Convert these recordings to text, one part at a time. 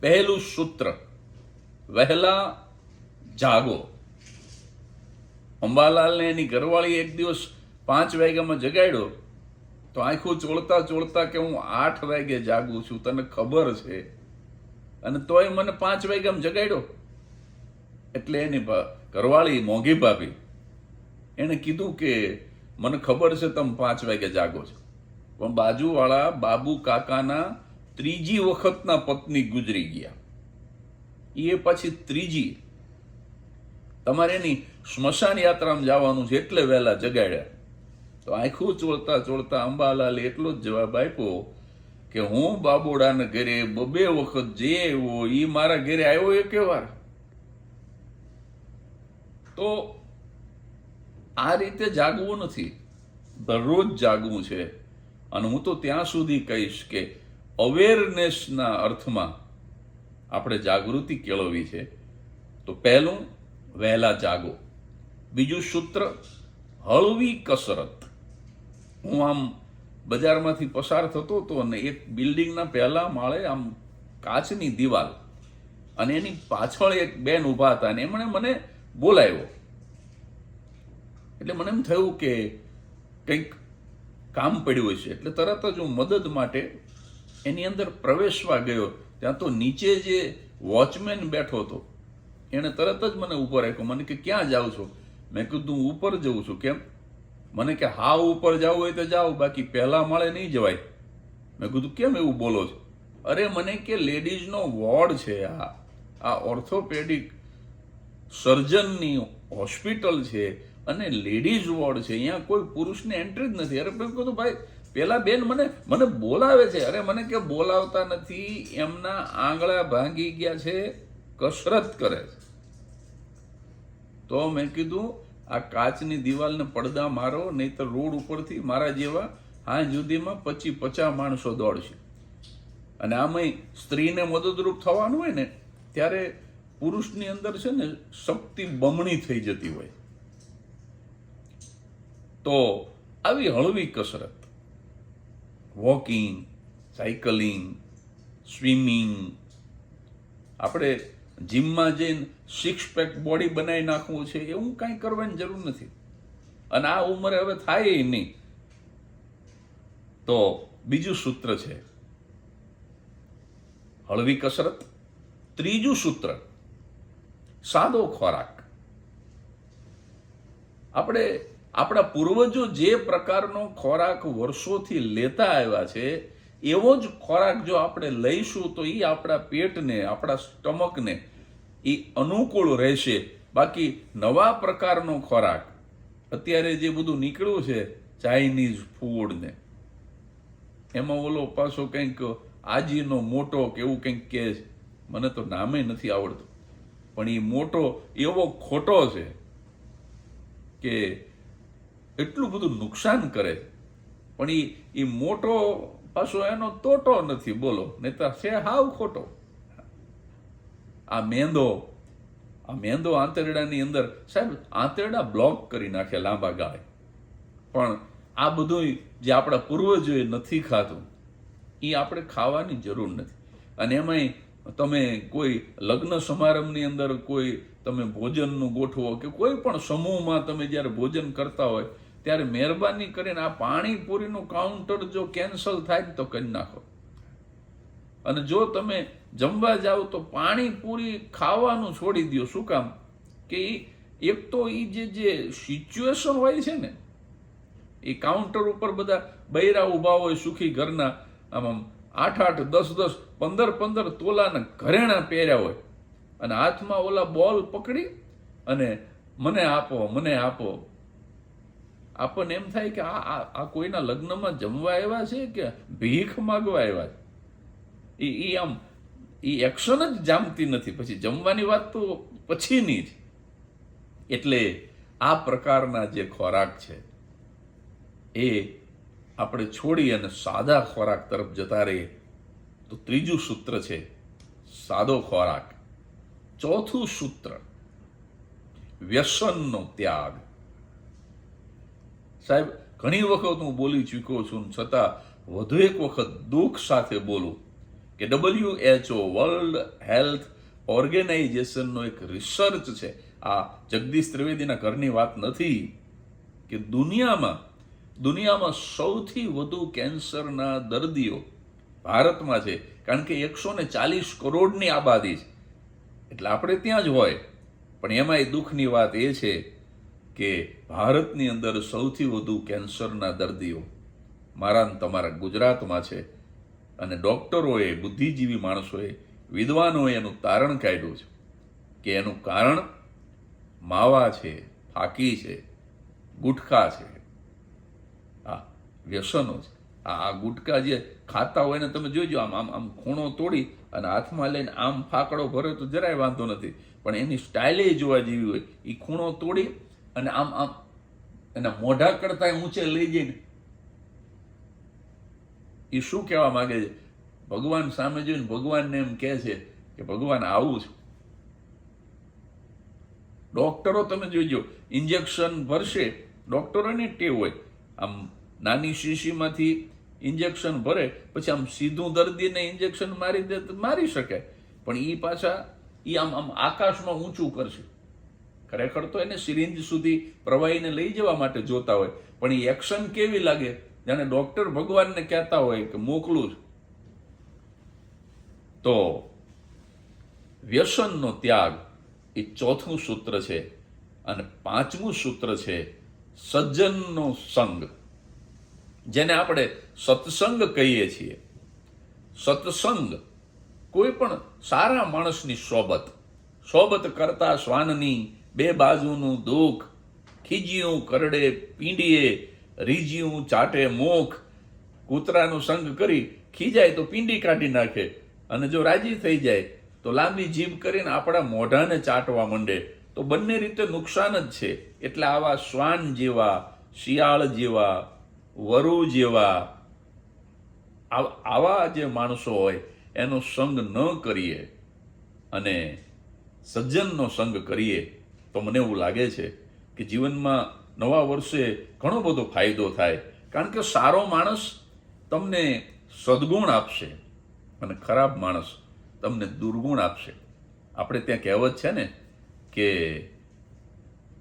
પહેલું સૂત્ર, વહેલા જાગો. અંબાલાલને એની ઘરવાળી એક દિવસ પાંચ વાગ્યામાં જગાડ્યો, તો આંખો ચોળતા ચોળતા કે હું આઠ વાગે જાગું છું, તને ખબર છે? અને તોય મને પાંચ વાગ્યામાં જગાડ્યો. એટલે એની ઘરવાળી મોંઘી ભાભી. એણે કીધું કે, મને ખબર છે તમે પાંચ વાગે જાગો છો. પણ બાજુવાળા બાબુ કાકાના ત્રીજી વખતના પત્ની ગુજરી ગયા. એ પછી ત્રીજી. તમારે એની સ્મશાન યાત્રામાં જવાનું છે એટલે વહેલા જગાડ્યા. તો આંખું ચોળતા ચોળતા અંબાલાલે એટલો જ જવાબ આપ્યો કે હું બાબોડાને ઘરે બબે વખત જે આવ્યો એ મારા ઘરે આવ્યો એક વાર તો આ રીતે જાગવું નથી. દરરોજ જાગવું છે. અને હું તો ત્યાં સુધી કહીશ કે અવેરનેસના અર્થમાં આપણે જાગૃતિ કેળવવી છે, તો પહેલું વહેલા જાગો. બીજું સૂત્ર, હળવી કસરત. હું આમ બજારમાંથી પસાર થતો હતો અને એક બિલ્ડિંગના પહેલા માળે આમ કાચની દિવાલ અને એની પાછળ એક બેન ઊભા હતા અને એમણે મને બોલાવ્યો. એટલે મને એમ થયું કે કંઈક કામ પડ્યું હશે, એટલે તરત જ હું મદદ માટે એની અંદર પ્રવેશવા ગયો, ત્યાં તો નીચે જે વોચમેન બેઠો હતો, એણે તરત જ મને ઉપર રાખ્યો મને કે, ક્યાં જાઉં છો? મેં કીધું, હું ઉપર જઉં છું. કેમ? મને કે, હા, ઉપર જવું હોય તો જાઓ બાકી પહેલા માળે નહીં જવાય. મેં કીધું, કેમ એવું બોલો છો? અરે, મને કે, લેડીઝનો વોર્ડ છે આ. આ ઓર્થોપેડિક સર્જનની હોસ્પિટલ છે અને લેડીઝ વોર્ડ છે. અહીંયા કોઈ પુરુષને એન્ટ્રી જ નથી. અરે, મેં કીધું, ભાઈ પેલા બેન મને મને બોલાવે છે. અરે મને કે બોલાવતા નથી, એમના આંગળા ભાંગી ગયા છે, કસરત કરે છે. તો મેં કીધું, આ કાચની દિવાલને પડદા મારો નહીં તો રોડ ઉપરથી મારા જેવા હા સુધીમાં પચી પચાસ માણસો દોડશે. અને આમાં સ્ત્રીને મદદરૂપ થવાનું હોય ને, ત્યારે પુરુષની અંદર છે ને શક્તિ બમણી થઈ જતી હોય. તો આવી હળવી કસરત. Walking, cycling, swimming. આપણે જિમમાં જઈને સિક્સ પેક બોડી બનાવી નાખવું છે, એવું કાંઈ કરવાની જરૂર નથી. અને આ ઉંમરે હવે થાય નહીં. તો બીજું સૂત્ર છે, હળવી કસરત. ત્રીજું સૂત્ર, સાદો ખોરાક. આપણે આપણા પૂર્વજો જે પ્રકારનો ખોરાક વર્ષોથી લેતા આવ્યા છે, એવો જ ખોરાક જો આપણે લઈશું તો એ આપણા પેટને, આપણા સ્ટમકને એ અનુકૂળ રહેશે. બાકી નવા પ્રકારનો ખોરાક, અત્યારે જે બધું નીકળ્યું છે ચાઇનીઝ ફૂડ ને એમાં ઓલો પાછો કંઈક આજીનો મોટો કે એવું કંઈક છે. મને તો નામે નથી આવડતું. પણ એ મોટો એવો ખોટો છે કે એટલું બધું નુકસાન કરે. પણ એ એ મોટો પાછો એનો તોટો નથી, બોલો. નેતા છે હાવ ખોટો. આ મેંદો આ મેંદો આંતરડાની અંદર, સાહેબ, આંતરડા બ્લોક કરી નાખે લાંબા ગાળે. પણ આ બધું જે આપણા પૂર્વજોએ નથી ખાધું એ આપણે ખાવાની જરૂર નથી. અને એમાંય તમે કોઈ લગ્ન સમારંભની અંદર કોઈ તમે ભોજનનું ગોઠવો કે કોઈ પણ સમૂહમાં તમે જ્યારે ભોજન કરતા હોય ત્યારે મહેરબાની કરીને આ પાણીપુરીનું કાઉન્ટર જો કેન્સલ થાય તો કરી નાખો. અને જો તમે જમવા જાઓ તો પાણીપુરી ખાવાનું છોડી દો શું કામ? કે એક તો એ જે જે સિચ્યુએશન હોય છે ને, એ કાઉન્ટર ઉપર બધા બૈરા ઊભા હોય સુખી ઘરના આમ આમ આઠ આઠ, દસ દસ, પંદર પંદર તોલાના ઘરેણા પહેર્યા હોય. અને હાથમાં ઓલા બોલ પકડી અને મને આપો મને આપો. આપણને એમ થાય કે આ આ કોઈના લગ્નમાં જમવા આવ્યા છે કે ભીખ માગવા આવ્યા છે? એ એ આમ એ એક્શન જ જામતી નથી. પછી જમવાની વાત તો પછીની જ. એટલે આ પ્રકારના જે ખોરાક છે, એ આપણે છોડી અને સાદા ખોરાક તરફ જતા રહીએ. તો ત્રીજું સૂત્ર છે, સાદો ખોરાક. ચોથું સૂત્ર, વ્યસનનો ત્યાગ. સાહેબ, ઘણી વખત હું બોલી ચૂક્યો છું, છતાં વધુ એક વખત દુઃખ સાથે બોલું કે W H O world health ઓર્ગેનાઇઝેશનનો એક રિસર્ચ છે. આ જગદીશ ત્રિવેદીના ઘરની વાત નથી કે દુનિયામાં દુનિયામાં સૌથી વધુ કેન્સરના દર્દીઓ ભારતમાં છે, કારણ કે એકસો ને ચાલીસ કરોડની આબાદી છે. એટલે આપણે ત્યાં જ હોય. પણ એમાંય દુઃખની વાત એ છે કે ભારતની અંદર સૌથી વધુ કેન્સરના દર્દીઓ મારા તમારા ગુજરાતમાં છે. અને ડૉક્ટરોએ, બુદ્ધિજીવી માણસોએ, વિદ્વાનોએ એનું તારણ કાઢ્યું છે કે એનું કારણ માવા છે ફાકી છે, ગુટખા છે. આ વ્યસનો છે. આ ગુટકા જે ખાતા હોય ને તમે જોઈજો આમ આમ આમ ખૂણો તોડી અને હાથમાં લઈને આમ ફાકડો ભરે તો જરાય વાંધો નથી. પણ એની સ્ટાઇલે જોવા જેવી હોય એ ખૂણો તોડી અને આમ આમ એના મોઢા કરતા ઊંચે લઈ જઈને એ શું કહેવા માંગે છે? ભગવાન સામે જોઈને ભગવાનને એમ કહે છે કે ભગવાન, આવું છું. ડોક્ટરો તમે જોઈજો ઇન્જેક્શન ભરશે, ડોક્ટરોની ટેવ હોય. આમ નાની શીશીમાંથી ઇન્જેક્શન ભરે, પછી આમ સીધું દર્દીને ઇન્જેક્શન મારી દે તો મારી શકે પણ એ પાછા એ આમ આમ આકાશમાં ઊંચું કરશે. ખરેખર તો એને સિરિંજ સુધી પ્રવાહીને લઈ જવા માટે જોતા હોય. પણ એ એક્શન કેવી લાગે? જાણે ડોક્ટર ભગવાનને કહેતા હોય કે મોકલું તો વ્યસનનો ત્યાગ એ ચોથું સૂત્ર છે અને પાંચમું સૂત્ર છે સજ્જનનો સંગ. જેને આપણે સત્સંગ કહીએ છીએ. સત્સંગ કોઈ પણ સારા માણસની સોબત. સોબત કરતા શ્વાનની બે બાજુનું દુઃખ, ખીજ્યું, કરડે, પીંડીએ, રીજ્યું, ચાટે, મોખ. કૂતરાનું સંગ કરી ખીજાય તો પીંડી કાઢી નાખે અને જો રાજી થઈ જાય તો લાંબી જીભ કરીને આપણા મોઢાને ચાટવા માંડે. તો બંને રીતે નુકસાન જ છે. એટલે આવા શ્વાન જેવા, શિયાળ જેવા, વરુ જેવા આવા જે માણસો હોય, એનો સંગ ન કરીએ અને સજ્જનનો સંગ કરીએ તો મને એવું લાગે છે કે જીવનમાં નવા વર્ષે ઘણો બધો ફાયદો થાય. કારણ કે સારો માણસ તમને સદગુણ આપશે અને ખરાબ માણસ તમને દુર્ગુણ આપશે. આપણે ત્યાં કહેવત છે ને કે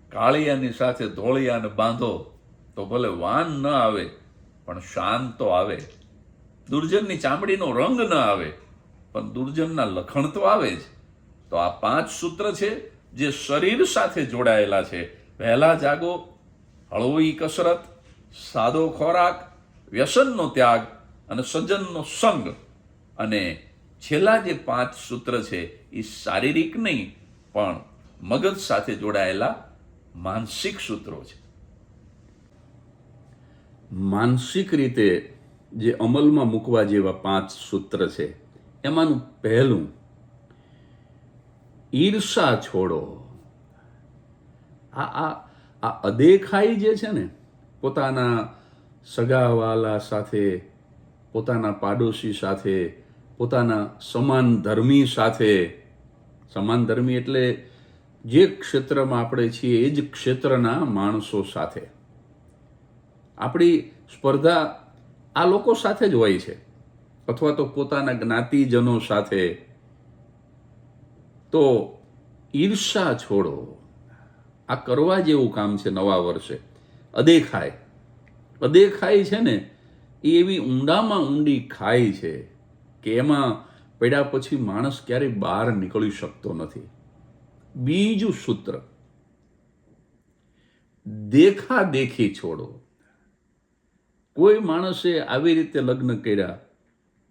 કાળિયાની સાથે ધોળિયાને બાંધો તો ભલે વાન ન આવે, પણ શાન તો આવે. દુર્જનની ચામડીનો રંગ ન આવે, પણ દુર્જનના લખણ તો આવે જ. તો આ પાંચ સૂત્ર છે જે શરીર સાથે જોડાયેલા છે. વહેલા જાગો, હળવી કસરત, સાદો ખોરાક, વ્યસનનો ત્યાગ અને સજ્જનનો સંગ. અને છેલ્લા જે પાંચ સૂત્ર છે એ શારીરિક નહીં, પણ મગજ સાથે જોડાયેલા માનસિક સૂત્રો છે. માનસિક રીતે જે અમલમાં મૂકવા જેવા પાંચ સૂત્ર છે, એમાંનું પહેલું ઈર્ષા છોડો. આ આ આ અદેખાઈ જે છે ને, પોતાના સગાવાલા સાથે, પોતાના પાડોશી સાથે, પોતાના સમાન ધર્મી સાથે, સમાન ધર્મી એટલે જે ક્ષેત્રમાં આપણે છીએ એ જ ક્ષેત્રના માણસો સાથે. આપણી સ્પર્ધા આ લોકો સાથે જ હોય છે. અથવા તો પોતાના જ્ઞાતિજનો સાથે તો ઈર્ષા છોડો. આ કરવા જેવું કામ છે નવા વર્ષે. અદેખાય. અદેખાય છે ને, એ એવી ઊંડામાં ઊંડી ખાય છે કે એમાં પડ્યા પછી માણસ ક્યારેય બહાર નીકળી શકતો નથી. બીજું સૂત્ર. દેખા દેખી છોડો. કોઈ માણસે આવી રીતે લગ્ન કર્યા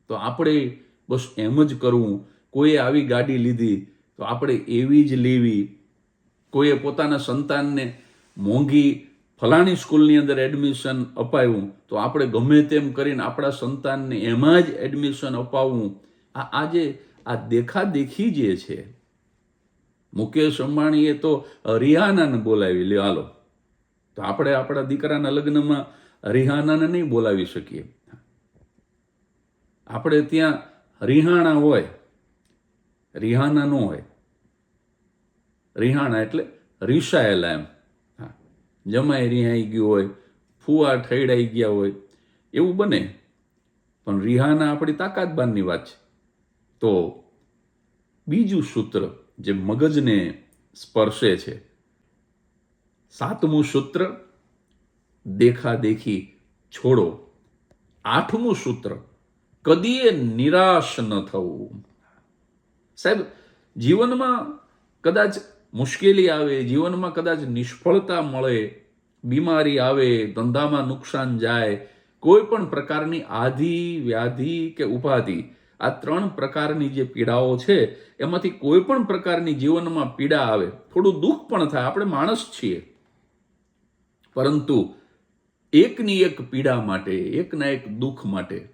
તો આપણે બસ એમ જ કરવું. કોઈએ આવી ગાડી લીધી તો આપણે એવી જ લેવી. કોઈએ પોતાના સંતાનને મોંઘી ફલાણી સ્કૂલની અંદર એડમિશન અપાવ્યું, તો આપણે ગમે તેમ કરીને આપણા સંતાનને એમાં જ એડમિશન અપાવવું. આ આજે આ દેખાદેખી જે છે, મુકેશ અંબાણીએ તો રિહાનાને બોલાવી. લ્યો, હાલો. તો આપણે આપણા દીકરાના લગ્નમાં રિહાનાને નહીં બોલાવી શકીએ. આપણે ત્યાં રિહાણા હોય રિહાના ન હોય. રિહાણા એટલે રિસાયેલા એમ. હા. જમાઈ રિહાઈ ગયું હોય ફુવા ઠેડાઈ ગયા હોય, એવું બને. પણ રિહાના આપણી તાકાત બારની વાત છે. તો બીજું સૂત્ર જે મગજને સ્પર્શે છે. સાતમું સૂત્ર, દેખાદેખી છોડો. આઠમું સૂત્ર કદીએ નિરાશ ન થવું. સાહેબ, જીવનમાં કદાચ મુશ્કેલી આવે, જીવનમાં કદાચ નિષ્ફળતા મળે, બીમારી આવે, ધંધામાં નુકસાન જાય, કોઈ પણ પ્રકારની આધિ, વ્યાધિ કે ઉપાધિ, આ ત્રણ પ્રકારની જે પીડાઓ છે, એમાંથી કોઈ પણ પ્રકારની જીવનમાં પીડા આવે, થોડું દુઃખ પણ થાય, આપણે માણસ છીએ. પરંતુ એકની એક પીડા માટે, એકના એક દુઃખ માટે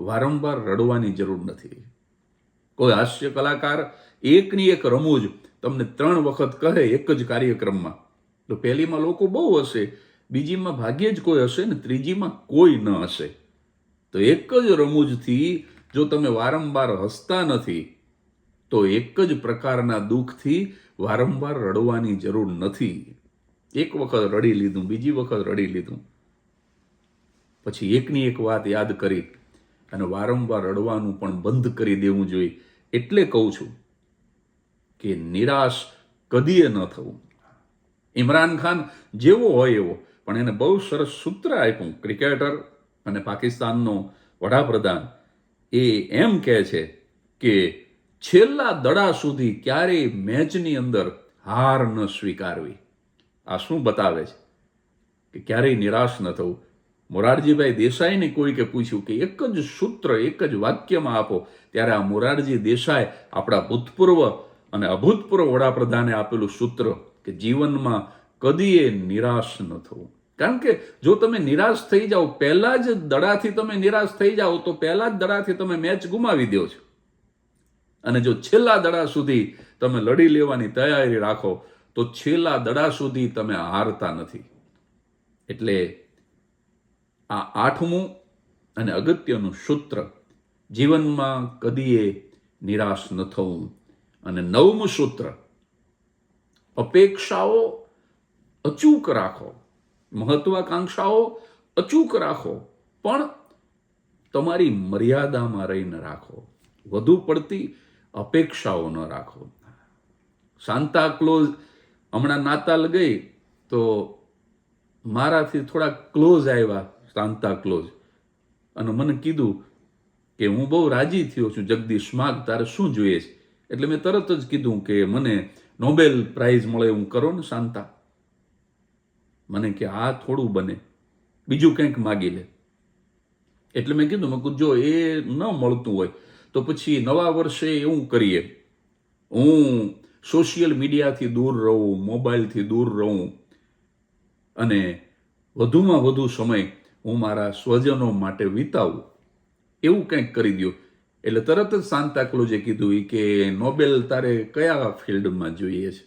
વારંવાર રડવાની જરૂર નથી. કોઈ હાસ્ય કલાકાર એકની એક રમૂજ તમને ત્રણ વખત કહે એક જ કાર્યક્રમમાં. તો પહેલીમાં લોકો બહુ હશે, બીજીમાં ભાગ્યે જ કોઈ હશે ને ત્રીજીમાં કોઈ ન હશે. તો એક જ રમૂજથી જો તમે વારંવાર હસતા નથી, તો એક જ પ્રકારના દુઃખથી વારંવાર રડવાની જરૂર નથી. એક વખત રડી લીધું, બીજી વખત રડી લીધું. પછી એકની એક વાત યાદ કરી અને વારંવાર રડવાનું પણ બંધ કરી દેવું જોઈએ. એટલે કહું છું કે નિરાશ કદીએ ન થવું. ઇમરાન ખાન જેવો હોય એવો, પણ એને બહુ સરસ સૂત્ર આપ્યું. ક્રિકેટર અને પાકિસ્તાનનો વડાપ્રધાન. એ એમ કહે છે કે છેલ્લા દડા સુધી ક્યારેય મેચની અંદર હાર ન સ્વીકારવી. આ શું બતાવે છે? કે ક્યારેય નિરાશ ન થવું. મોરારજીભાઈ દેસાઈને કોઈકે પૂછ્યું કે એક જ સૂત્ર, એક જ વાક્યમાં આપો. ત્યારે આ મોરારજી દેસાઈ આપણા ભૂતપૂર્વ અને અભૂતપૂર્વ વડાપ્રધાને આપેલું સૂત્ર કે જીવનમાં કદીએ નિરાશ ન થવું. કારણ કે જો તમે નિરાશ થઈ જાઓ, પહેલા જ દડાથી તમે નિરાશ થઈ જાઓ, તો પહેલા જ દડાથી તમે મેચ ગુમાવી દો છો. અને જો છેલ્લા દડા સુધી તમે લડી લેવાની તૈયારી રાખો, તો છેલ્લા દડા સુધી તમે હારતા નથી. એટલે આ આઠમું અને અગત્યનું સૂત્ર, જીવનમાં કદીએ નિરાશ ન થવું. અને નવમું સૂત્ર, અપેક્ષાઓ અચૂક રાખો. મહત્વાકાંક્ષાઓ અચૂક રાખો, પણ તમારી મર્યાદામાં રહીને રાખો. વધુ પડતી અપેક્ષાઓ ન રાખો. સાંતા ક્લોઝ, હમણાં નાતાલ ગઈ તો મારાથી થોડા ક્લોઝ આવ્યા. Santa Claus. અને મને કીધું કે હું બહુ રાજી થયો છું જગદીશ માગ, તારે શું જોઈએ છે? એટલે મેં તરત જ કીધું કે મને નોબેલ પ્રાઇઝ મળે એવું કરો ને શાંતા. મને કે આ થોડું બને. બીજું કંઈક માગી લે. એટલે મેં કીધું મેં કીધું, જો એ ન મળતું હોય તો પછી નવા વર્ષે એવું કરીએ. હું સોશિયલ મીડિયાથી દૂર રહું, મોબાઈલથી દૂર રહું. અને વધુમાં વધુ સમય હું મારા સ્વજનો માટે વિતાવું. એવું કંઈક કરી દો એટલે તરત જ સાંતાક્લોઝે કીધું એ કે, નોબેલ તારે કયા ફિલ્ડમાં જોઈએ છે?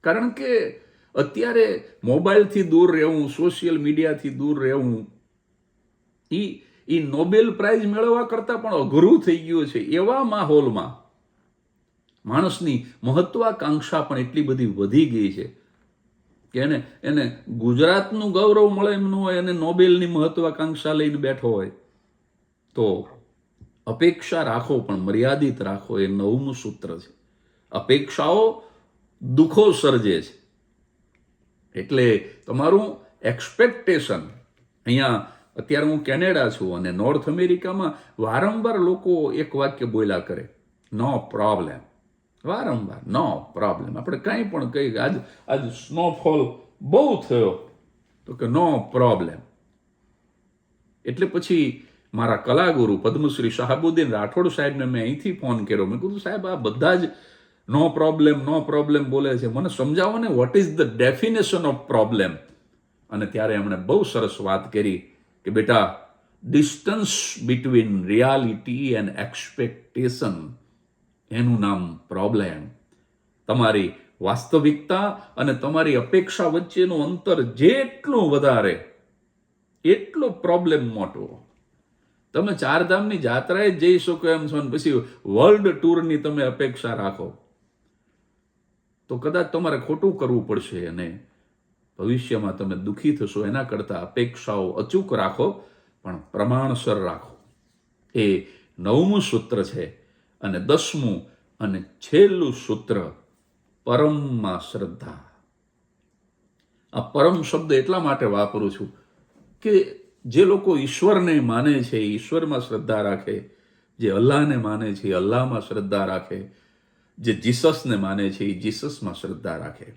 કારણ કે અત્યારે મોબાઈલથી દૂર રહેવું, સોશિયલ મીડિયાથી દૂર રહેવું એ એ નોબેલ પ્રાઇઝ મેળવવા કરતાં પણ અઘરું થઈ ગયું છે. એવા માહોલમાં માણસની મહત્વાકાંક્ષા પણ એટલી બધી વધી ગઈ છે. કે એને એને ગુજરાતનું ગૌરવ મળે એમ ન હોય અને નોબેલની મહત્વાકાંક્ષા લઈને બેઠો હોય, તો અપેક્ષા રાખો પણ મર્યાદિત રાખો, એ નવમું સૂત્ર છે. અપેક્ષાઓ દુઃખો સર્જે છે. એટલે તમારું એક્સપેક્ટેશન અહીંયા અત્યારે હું કેનેડા છું અને નોર્થ અમેરિકામાં વારંવાર લોકો એક વાક્ય બોલ્યા કરે નો પ્રોબ્લેમ વારંવાર. નો પ્રોબ્લેમ આપણે કાંઈ પણ કહી આજ આજ સ્નોફોલ બહુ થયો. તો કે નો પ્રોબ્લેમ એટલે પછી મારા કલાગુરુ પદ્મશ્રી શાહબુદ્દીન રાઠોડ સાહેબને મેં અહીંથી ફોન કર્યો. મેં કીધું, સાહેબ, આ બધા જ નો પ્રોબ્લેમ નો પ્રોબ્લેમ બોલે છે. મને સમજાવો ને what is the definition of problem અને ત્યારે એમણે બહુ સરસ વાત કરી કે, બેટા distance between reality and expectation એનું નામ પ્રોબ્લેમ તમારી વાસ્તવિકતા અને તમારી અપેક્ષા વચ્ચેનું અંતર જેટલું વધારે, એટલો પ્રોબ્લેમ મોટો. તમે ચારધામની જાત્રાએ જ જઈ શકો એમ છો ને પછી વર્લ્ડ ટૂરની તમે અપેક્ષા રાખો. તો કદાચ તમારે ખોટું કરવું પડશે અને ભવિષ્યમાં તમે દુઃખી થશો, એના કરતાં અપેક્ષાઓ અચૂક રાખો, પણ પ્રમાણસર રાખો. એ નવમું સૂત્ર છે. અને દસમું અને છેલ્લું સૂત્ર, પરમમાં શ્રદ્ધા. આ પરમ શબ્દ એટલા માટે વાપરું છું કે જે લોકો ઈશ્વરને માને છે, ઈશ્વરમાં શ્રદ્ધા રાખે, જે અલ્લાહને માને છે, અલ્લાહમાં શ્રદ્ધા રાખે, જે જીસસને માને છે, એ જીસસમાં શ્રદ્ધા રાખે.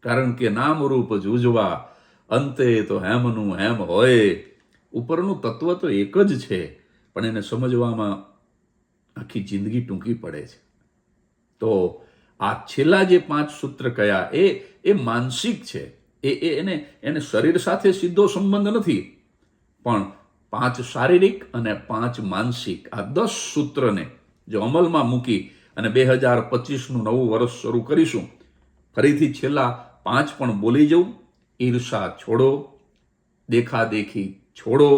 કારણ કે નામ રૂપ જુજવા, અંતે તો હેમનું હેમ હોય. ઉપરનું તત્વ તો એક જ છે, પણ એને સમજવામાં આખી જિંદગી ટૂંકી પડે છે. તો આ છેલ્લા જે પાંચ સૂત્ર કયા એ એ માનસિક છે. એ એને એને શરીર સાથે સીધો સંબંધ નથી. પણ પાંચ શારીરિક અને પાંચ માનસિક, આ દસ સૂત્રને જો અમલમાં મૂકી અને બે હજાર પચીસનું નવું વર્ષ શરૂ કરીશું, ફરીથી છેલ્લા પાંચ પણ બોલી જવું. ઈર્ષા છોડો, દેખાદેખી છોડો.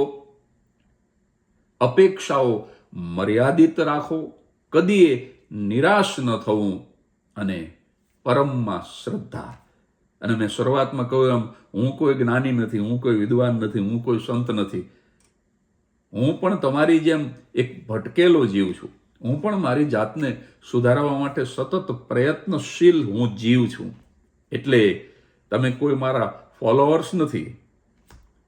અપેક્ષાઓ મર્યાદિત રાખો, કદીએ નિરાશ ન થવું અને પરમમાં શ્રદ્ધા. અને મેં શરૂઆતમાં કહ્યું એમ, હું કોઈ જ્ઞાની નથી, હું કોઈ વિદ્વાન નથી, હું કોઈ સંત નથી. હું પણ તમારી જેમ એક ભટકેલો જીવ છું. હું પણ મારી જાતને સુધારવા માટે સતત પ્રયત્નશીલ હું જીવ છું. એટલે તમે કોઈ મારા ફોલોઅર્સ નથી.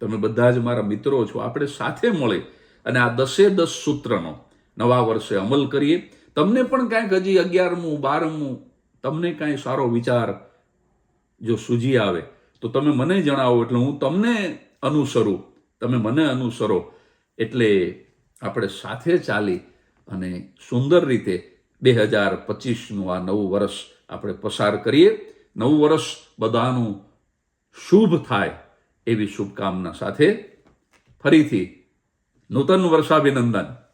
તમે બધા જ મારા મિત્રો છો. આપણે સાથે મળી. અને આ દસે દસ સૂત્રનો નવા વર્ષે અમલ કરીએ. તમને પણ કાંઈક હજી અગિયારમું, બારમું, તમને કાંઈ સારો વિચાર જો સૂજી આવે, તો તમે મને જણાવો. એટલે હું તમને અનુસરું. તમે મને અનુસરો. એટલે આપણે સાથે ચાલી અને સુંદર રીતે બે હજાર પચીસનું આ નવું વર્ષ આપણે પસાર કરીએ. નવું વર્ષ બધાનું શુભ થાય એવી શુભકામના સાથે ફરીથી નૂતન વર્ષાભિનંદન